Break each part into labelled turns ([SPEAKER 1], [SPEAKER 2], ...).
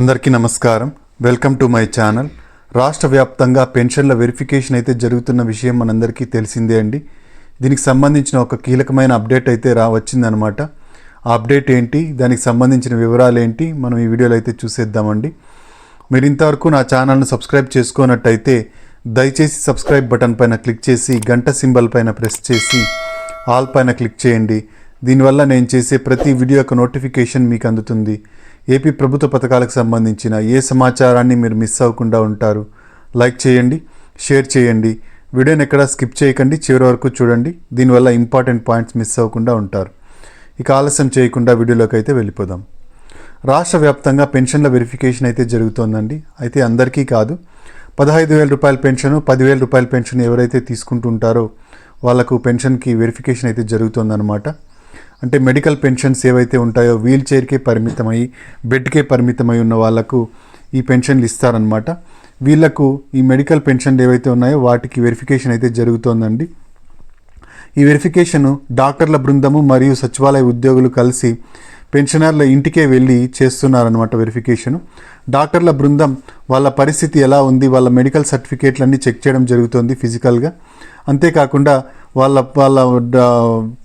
[SPEAKER 1] అందరికీ నమస్కారం. Welcome to my channel. రాష్ట్ర వ్యాప్తంగా పెన్షన్ల వెరిఫికేషన్ అయితే జరుగుతున్న విషయం మనందరికీ తెలిసిందే అండి. దీనికి సంబంధించిన ఒక కీలకమైన అప్డేట్ అయితే రా వచ్చిందనమాట. ఆ అప్డేట్ ఏంటి? దానికి సంబంధించిన వివరాలు ఏంటి? మనం ఈ వీడియోలో అయితే చూసేద్దామండి. మీరు ఇంతవరకు నా ఛానల్ను సబ్స్క్రైబ్ చేసుకున్నట్టయితే దయచేసి సబ్స్క్రైబ్ బటన్ పైన క్లిక్ చేసి గంట సింబల్ పైన ప్రెస్ చేసి ఆల్ పైన క్లిక్ చేయండి. దీనివల్ల నేను చేసే ప్రతి వీడియో యొక్క నోటిఫికేషన్ మీకు అందుతుంది. ఏపీ ప్రభుత్వ పథకాలకు సంబంధించిన ఏ సమాచారాన్ని మీరు మిస్ అవ్వకుండా ఉంటారు? లైక్ చేయండి షేర్ చేయండి. వీడియోని ఎక్కడా స్కిప్ చేయకండి చివరి వరకు చూడండి. దీనివల్ల ఇంపార్టెంట్ పాయింట్స్ మిస్ అవ్వకుండా ఉంటారు. ఇక ఆలస్యం చేయకుండా వీడియోలోకి అయితే వెళ్ళిపోదాం. రాష్ట్ర వ్యాప్తంగా పెన్షన్ల వెరిఫికేషన్ అయితే జరుగుతోందండి. అయితే అందరికీ కాదు. పదహైదు వేల రూపాయల పెన్షన్ పదివేల రూపాయల పెన్షన్ ఎవరైతే తీసుకుంటుంటారో వాళ్ళకు పెన్షన్కి వెరిఫికేషన్ అయితే జరుగుతుందన్నమాట. అంటే మెడికల్ పెన్షన్స్ ఏవైతే ఉంటాయో వీల్ చైర్కే పరిమితమై బెడ్కే పరిమితమై ఉన్న వాళ్ళకు ఈ పెన్షన్లు ఇస్తారనమాట వీళ్ళకు ఈ మెడికల్ పెన్షన్లు ఏవైతే ఉన్నాయో వాటికి వెరిఫికేషన్ అయితే జరుగుతోందండి. ఈ వెరిఫికేషన్ డాక్టర్ల బృందము మరియు సచివాలయ ఉద్యోగులు కలిసి పెన్షనర్ల ఇంటికే వెళ్ళి చేస్తున్నారనమాట వెరిఫికేషన్. డాక్టర్ల బృందం వాళ్ళ పరిస్థితి ఎలా ఉంది వాళ్ళ మెడికల్ సర్టిఫికేట్లన్నీ చెక్ చేయడం జరుగుతుంది ఫిజికల్గా అంతేకాకుండా వాళ్ళ వాళ్ళ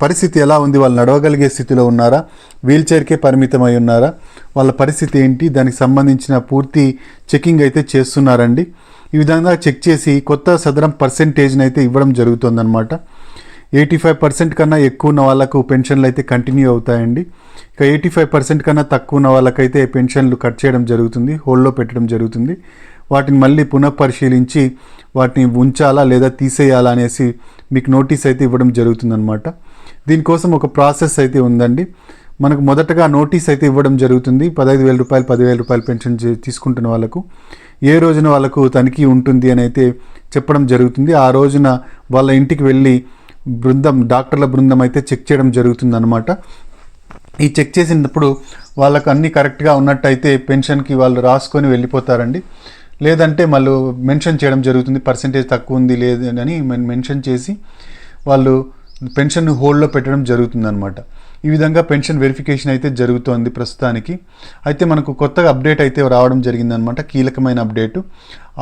[SPEAKER 1] పరిస్థితి ఎలా ఉంది వాళ్ళు నడవగలిగే స్థితిలో ఉన్నారా వీల్ చైర్కే పరిమితమై ఉన్నారా వాళ్ళ పరిస్థితి ఏంటి దానికి సంబంధించిన పూర్తి చెకింగ్ అయితే చేస్తున్నారండి. ఈ విధంగా చెక్ చేసి కొత్త సదరం పర్సెంటేజ్ని అయితే ఇవ్వడం జరుగుతుందన్నమాట. ఎయిటీ ఫైవ్ పర్సెంట్ కన్నా ఎక్కువ ఉన్న వాళ్ళకు పెన్షన్లు అయితే కంటిన్యూ అవుతాయండి. ఇక ఎయిటీ ఫైవ్ పర్సెంట్ కన్నా తక్కువ ఉన్న వాళ్ళకైతే పెన్షన్లు కట్ చేయడం జరుగుతుంది హోల్డ్లో పెట్టడం జరుగుతుంది. వాటిని మళ్ళీ పునఃపరిశీలించి వాటిని ఉంచాలా లేదా తీసేయాలా అనేసి మీకు నోటీస్ అయితే ఇవ్వడం జరుగుతుందన్నమాట. దీనికోసం ఒక ప్రాసెస్ అయితే ఉందండి. మనకు మొదటగా నోటీస్ అయితే ఇవ్వడం జరుగుతుంది. పదహైదు వేల రూపాయలు పదివేల రూపాయలు పెన్షన్ తీసుకుంటున్న వాళ్ళకు. ఏ రోజున వాళ్ళకు తనిఖీ ఉంటుంది అని అయితే చెప్పడం జరుగుతుంది. ఆ రోజున వాళ్ళ ఇంటికి వెళ్ళి బృందం డాక్టర్ల బృందం అయితే చెక్ చేయడం జరుగుతుంది అనమాట ఈ చెక్ చేసినప్పుడు వాళ్ళకు అన్నీ కరెక్ట్గా ఉన్నట్టయితే పెన్షన్కి వాళ్ళు రాసుకొని వెళ్ళిపోతారండి. లేదంటే మళ్ళీ మెన్షన్ చేయడం జరుగుతుంది పర్సంటేజ్ తక్కువ ఉంది లేదు అని మెన్షన్ చేసి వాళ్ళు పెన్షన్ హోల్డ్లో పెట్టడం జరుగుతుంది అనమాట ఈ విధంగా పెన్షన్ వెరిఫికేషన్ అయితే జరుగుతోంది ప్రస్తుతానికి. అయితే మనకు కొత్తగా అప్డేట్ అయితే రావడం జరిగిందనమాట కీలకమైన అప్డేటు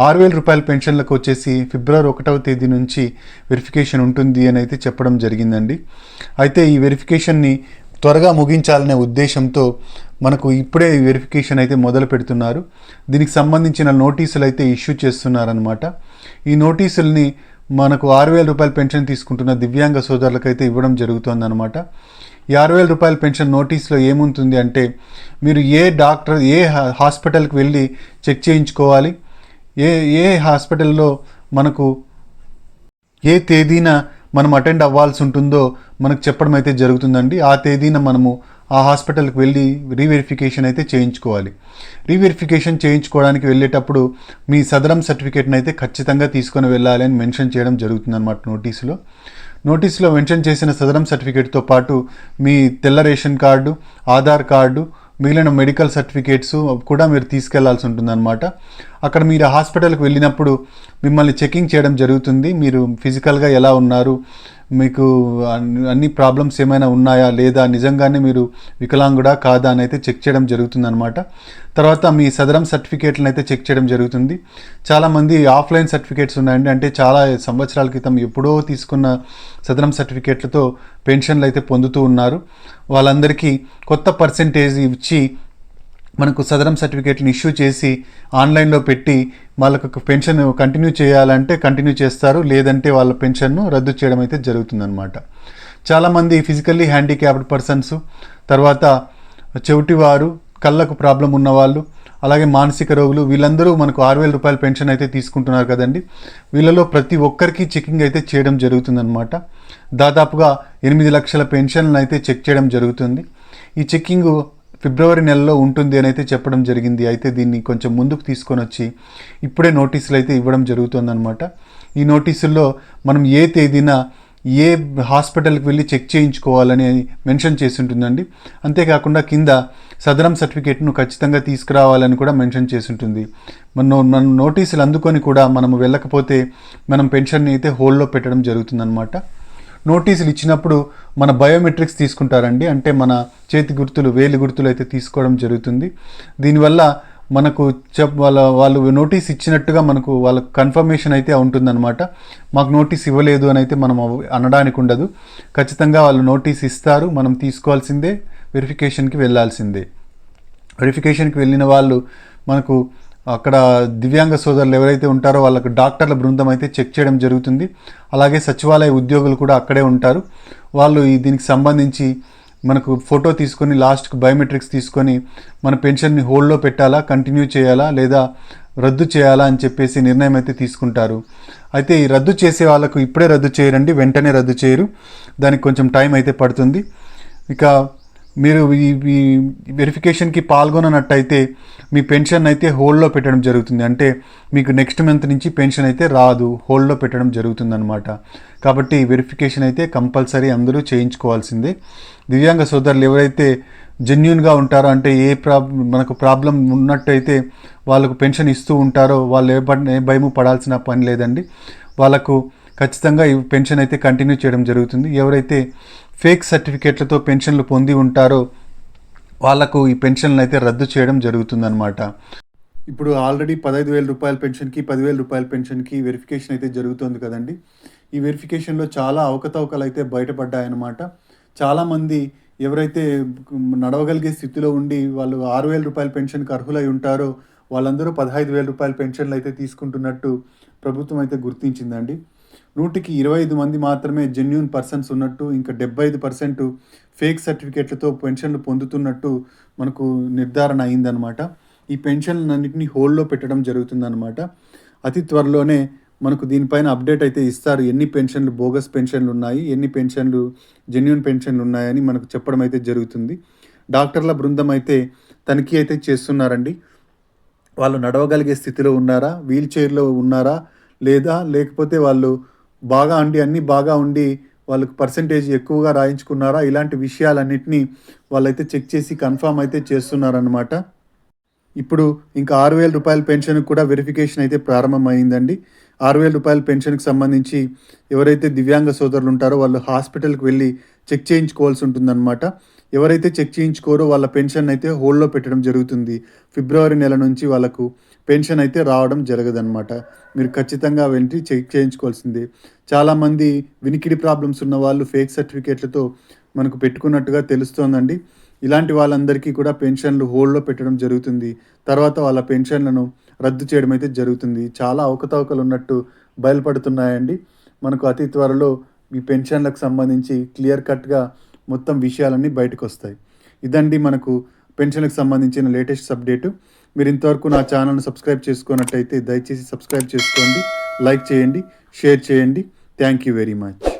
[SPEAKER 1] ఆరు వేల రూపాయల పెన్షన్లకు వచ్చేసి ఫిబ్రవరి ఒకటవ తేదీ నుంచి వెరిఫికేషన్ ఉంటుంది అని అయితే చెప్పడం జరిగిందండి. అయితే ఈ వెరిఫికేషన్ని త్వరగా ముగించాలనే ఉద్దేశంతో మనకు ఇప్పుడే వెరిఫికేషన్ అయితే మొదలు పెడుతున్నారు. దీనికి సంబంధించిన నోటీసులు అయితే ఇష్యూ చేస్తున్నారనమాట ఈ నోటీసుల్ని మనకు ఆరు వేల రూపాయల పెన్షన్ తీసుకుంటున్న దివ్యాంగ సోదరులకైతే ఇవ్వడం జరుగుతుందన్నమాట. ఈ ఆరు వేల రూపాయల పెన్షన్ నోటీస్లో ఏముంటుంది అంటే మీరు ఏ డాక్టర్ ఏ హా- హాస్పిటల్కి వెళ్ళి చెక్ చేయించుకోవాలి? ఏ ఏ హాస్పిటల్లో మనకు ఏ తేదీన మనం అటెండ్ అవ్వాల్సి ఉంటుందో మనకు చెప్పడం అయితే జరుగుతుందండి. ఆ తేదీన మనము ఆ హాస్పిటల్కి వెళ్ళి రీవెరిఫికేషన్ అయితే చేయించుకోవాలి. రీవెరిఫికేషన్ చేయించుకోవడానికి వెళ్ళేటప్పుడు మీ సదరం సర్టిఫికేట్ని అయితే ఖచ్చితంగా తీసుకొని వెళ్ళాలి అని మెన్షన్ చేయడం జరుగుతుంది అనమాట నోటీసులో. నోటీసులో మెన్షన్ చేసిన సదరం సర్టిఫికేట్తో పాటు మీ తెల్ల రేషన్ కార్డు ఆధార్ కార్డు మిగిలిన మెడికల్ సర్టిఫికేట్స్ కూడా మీరు తీసుకెళ్ళాల్సి ఉంటుందన్నమాట. అక్కడ మీరు హాస్పిటల్కి వెళ్ళినప్పుడు మిమ్మల్ని చెకింగ్ చేయడం జరుగుతుంది. మీరు ఫిజికల్గా ఎలా ఉన్నారు? మీకు అన్ని- అన్ని ప్రాబ్లమ్స్ ఏమైనా ఉన్నాయా లేదా నిజంగానే మీరు వికలాంగుడా కాదా అని అయితే చెక్ చేయడం జరుగుతుందన్నమాట. తర్వాత మీ సదరం సర్టిఫికేట్లను అయితే చెక్ చేయడం జరుగుతుంది. చాలామంది ఆఫ్లైన్ సర్టిఫికేట్స్ ఉన్నాయండి. అంటే చాలా సంవత్సరాల క్రితం ఎప్పుడో తీసుకున్న సదరం సర్టిఫికేట్లతో పెన్షన్లు అయితే పొందుతూ ఉన్నారు. వాళ్ళందరికీ కొత్త పర్సెంటేజ్ ఇచ్చి మనకు సదరం సర్టిఫికేట్ని ఇష్యూ చేసి ఆన్లైన్లో పెట్టి వాళ్ళకు ఒక పెన్షన్ కంటిన్యూ చేయాలంటే కంటిన్యూ చేస్తారు లేదంటే వాళ్ళ పెన్షన్ను రద్దు చేయడం అయితే జరుగుతుందన్నమాట. చాలామంది ఫిజికల్లీ హ్యాండిక్యాప్డ్ పర్సన్స్ తర్వాత చెవిటివారు కళ్ళకు ప్రాబ్లం ఉన్నవాళ్ళు అలాగే మానసిక రోగులు వీళ్ళందరూ మనకు ఆరు వేల రూపాయల పెన్షన్ అయితే తీసుకుంటున్నారు కదండి. వీళ్ళలో ప్రతి ఒక్కరికి చెకింగ్ అయితే చేయడం జరుగుతుందన్నమాట. దాదాపుగా ఎనిమిది లక్షల పెన్షన్లను అయితే చెక్ చేయడం జరుగుతుంది. ఈ చెక్కింగ్ ఫిబ్రవరి నెలలో ఉంటుంది అని అయితే చెప్పడం జరిగింది. అయితే దీన్ని కొంచెం ముందుకు తీసుకొని వచ్చి ఇప్పుడే నోటీసులు అయితే ఇవ్వడం జరుగుతుందన్నమాట. ఈ నోటీసుల్లో మనం ఏ తేదీన ఏ హాస్పిటల్కి వెళ్ళి చెక్ చేయించుకోవాలని మెన్షన్ చేసి ఉంటుందండి అంతేకాకుండా కింద సదరం సర్టిఫికేట్ను ఖచ్చితంగా తీసుకురావాలని కూడా మెన్షన్ చేసి ఉంటుంది మన మన నోటీసులు అందుకొని కూడా మనము వెళ్ళకపోతే మనం పెన్షన్ని అయితే హోల్డ్లో పెట్టడం జరుగుతుందన్నమాట. నోటీసులు ఇచ్చినప్పుడు మన బయోమెట్రిక్స్ తీసుకుంటారండి. అంటే మన చేతి గుర్తులు వేలి గుర్తులు అయితే తీసుకోవడం జరుగుతుంది. దీనివల్ల మనకు చెప్ వాళ్ళ వాళ్ళు నోటీస్ ఇచ్చినట్టుగా మనకు వాళ్ళకు కన్ఫర్మేషన్ అయితే ఉంటుందన్నమాట. మాకు నోటీస్ ఇవ్వలేదు అని అయితే మనం అనడానికి ఉండదు. ఖచ్చితంగా వాళ్ళు నోటీస్ ఇస్తారు. మనం తీసుకోవాల్సిందే వెరిఫికేషన్కి వెళ్ళాల్సిందే వెరిఫికేషన్కి వెళ్ళిన వాళ్ళు మనకు అక్కడ దివ్యాంగ సోదరులు ఎవరైతే ఉంటారో వాళ్ళకు డాక్టర్ల బృందం అయితే చెక్ చేయడం జరుగుతుంది. అలాగే సచివాలయ ఉద్యోగులు కూడా అక్కడే ఉంటారు. వాళ్ళు ఈ దీనికి సంబంధించి మనకు ఫోటో తీసుకొని లాస్ట్కి బయోమెట్రిక్స్ తీసుకొని మన పెన్షన్ని హోల్డ్లో పెట్టాలా కంటిన్యూ చేయాలా లేదా రద్దు చేయాలా అని చెప్పేసి నిర్ణయం అయితే తీసుకుంటారు. అయితే ఈ రద్దు చేసే వాళ్ళకు ఇప్పుడే రద్దు చేయరండి వెంటనే రద్దు చేయరు. దానికి కొంచెం టైం అయితే పడుతుంది. ఇక మీరు ఈ వెరిఫికేషన్కి పాల్గొననట్టయితే మీ పెన్షన్ అయితే హోల్డ్లో పెట్టడం జరుగుతుంది. అంటే మీకు నెక్స్ట్ మంత్ నుంచి పెన్షన్ అయితే రాదు హోల్డ్లో పెట్టడం జరుగుతుంది అనమాట కాబట్టి వెరిఫికేషన్ అయితే కంపల్సరీ అందరూ చేయించుకోవాల్సిందే. దివ్యాంగ సోదరులు ఎవరైతే జెన్యున్గా ఉంటారో అంటే ఏ ప్రాబ్ మనకు ప్రాబ్లం ఉన్నట్టయితే వాళ్ళకు పెన్షన్ ఇస్తూ ఉంటారో వాళ్ళు ఏ ఏ భయము పడాల్సిన పని లేదండి. వాళ్ళకు ఖచ్చితంగా ఈ పెన్షన్ అయితే కంటిన్యూ చేయడం జరుగుతుంది. ఎవరైతే ఫేక్ సర్టిఫికేట్లతో పెన్షన్లు పొంది ఉంటారో వాళ్ళకు ఈ పెన్షన్లు అయితే రద్దు చేయడం జరుగుతుందన్నమాట. ఇప్పుడు ఆల్రెడీ పదహైదు వేల రూపాయల పెన్షన్కి పదివేల రూపాయల పెన్షన్కి వెరిఫికేషన్ అయితే జరుగుతుంది కదండి. ఈ వెరిఫికేషన్లో చాలా అవకతవకలు అయితే బయటపడ్డాయన్నమాట. చాలామంది ఎవరైతే నడవగలిగే స్థితిలో ఉండి వాళ్ళు ఆరు వేల రూపాయల పెన్షన్కి అర్హులై ఉంటారో వాళ్ళందరూ పదహైదు వేల రూపాయల పెన్షన్లు అయితే తీసుకుంటున్నట్టు ప్రభుత్వం అయితే గుర్తించిందండి. నూటికి ఇరవై ఐదు మంది మాత్రమే జెన్యున్ పర్సన్స్ ఉన్నట్టు ఇంకా డెబ్బై ఐదు పర్సెంట్ ఫేక్ సర్టిఫికేట్లతో పెన్షన్లు పొందుతున్నట్టు మనకు నిర్ధారణ అయిందనమాట ఈ పెన్షన్లన్నింటినీ హోల్డ్లో పెట్టడం జరుగుతుందన్నమాట. అతి త్వరలోనే మనకు దీనిపైన అప్డేట్ అయితే ఇస్తారు. ఎన్ని పెన్షన్లు బోగస్ పెన్షన్లు ఉన్నాయి ఎన్ని పెన్షన్లు జెన్యున్ పెన్షన్లు ఉన్నాయని మనకు చెప్పడం అయితే జరుగుతుంది. డాక్టర్ల బృందం అయితే తనిఖీ అయితే చేస్తున్నారండి. వాళ్ళు నడవగలిగే స్థితిలో ఉన్నారా? వీల్ చైర్లో ఉన్నారా? లేదా లేకపోతే వాళ్ళు బాగా ఉండి అన్నీ బాగా ఉండి వాళ్ళకు పర్సంటేజ్ ఎక్కువగా రాయించుకున్నారా? ఇలాంటి విషయాలన్నింటినీ వాళ్ళైతే చెక్ చేసి కన్ఫామ్ అయితే చేస్తున్నారనమాట ఇప్పుడు ఇంకా ఆరు వేల రూపాయల పెన్షన్కి కూడా వెరిఫికేషన్ అయితే ప్రారంభమైందండి. ఆరు వేల రూపాయల పెన్షన్కి సంబంధించి ఎవరైతే దివ్యాంగ సోదరులు ఉంటారో వాళ్ళు హాస్పిటల్కి వెళ్ళి చెక్ చేయించుకోవాల్సి ఉంటుందన్నమాట. ఎవరైతే చెక్ చేయించుకోరో వాళ్ళ పెన్షన్ అయితే హోల్డ్లో పెట్టడం జరుగుతుంది. ఫిబ్రవరి నెల నుంచి వాళ్ళకు పెన్షన్ అయితే రావడం జరగదన్నమాట. మీరు ఖచ్చితంగా వెళ్ళి చెక్ చేయించుకోవాల్సిందే. చాలామంది వినికిడి ప్రాబ్లమ్స్ ఉన్న వాళ్ళు ఫేక్ సర్టిఫికేట్లతో మనకు పెట్టుకున్నట్టుగా తెలుస్తోందండి. ఇలాంటి వాళ్ళందరికీ కూడా పెన్షన్లు హోల్డ్లో పెట్టడం జరుగుతుంది. తర్వాత వాళ్ళ పెన్షన్లను రద్దు చేయడం అయితే జరుగుతుంది. చాలా అవకతవకలు ఉన్నట్టు బయలుపడుతున్నాయండి. మనకు అతి త్వరలో ఈ పెన్షన్లకు సంబంధించి క్లియర్ కట్గా మొత్తం విషయాలన్నీ బయటకు వస్తాయి ఇదండి మనకు పెన్షన్లకు సంబంధించిన లేటెస్ట్ అప్డేటు. మీరు ఇంతవరకు నా ఛానల్ను సబ్స్క్రైబ్ చేసుకున్నట్టయితే దయచేసి సబ్స్క్రైబ్ చేసుకోండి లైక్ చేయండి షేర్ చేయండి. Thank you very much.